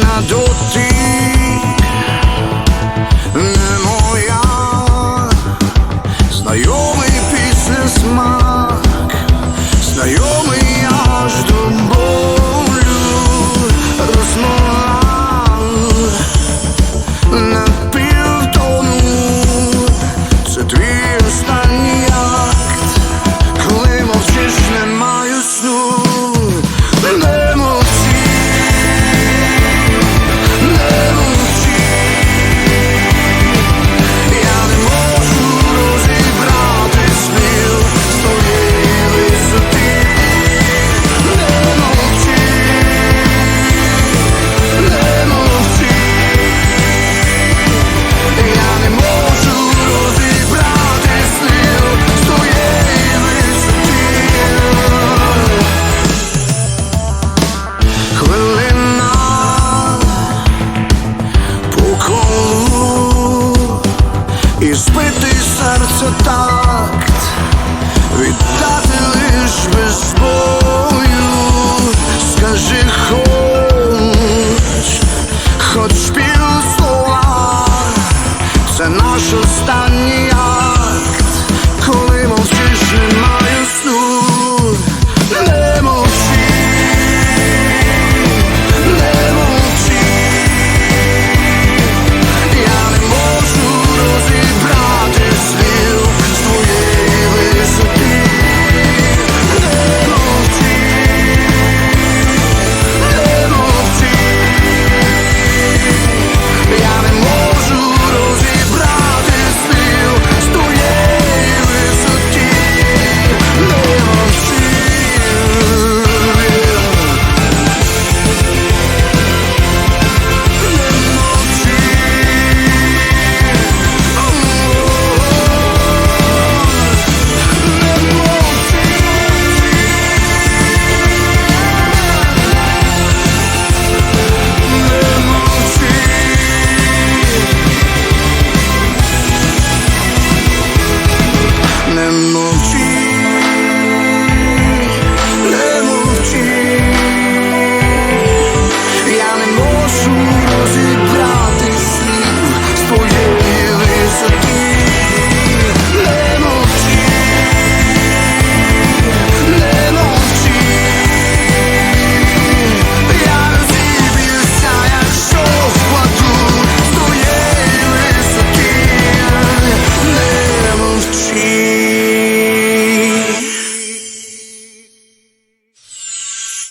などって серцю такт віддати лиш без бою, скажи хоч, хоч пів слова, це наш останній.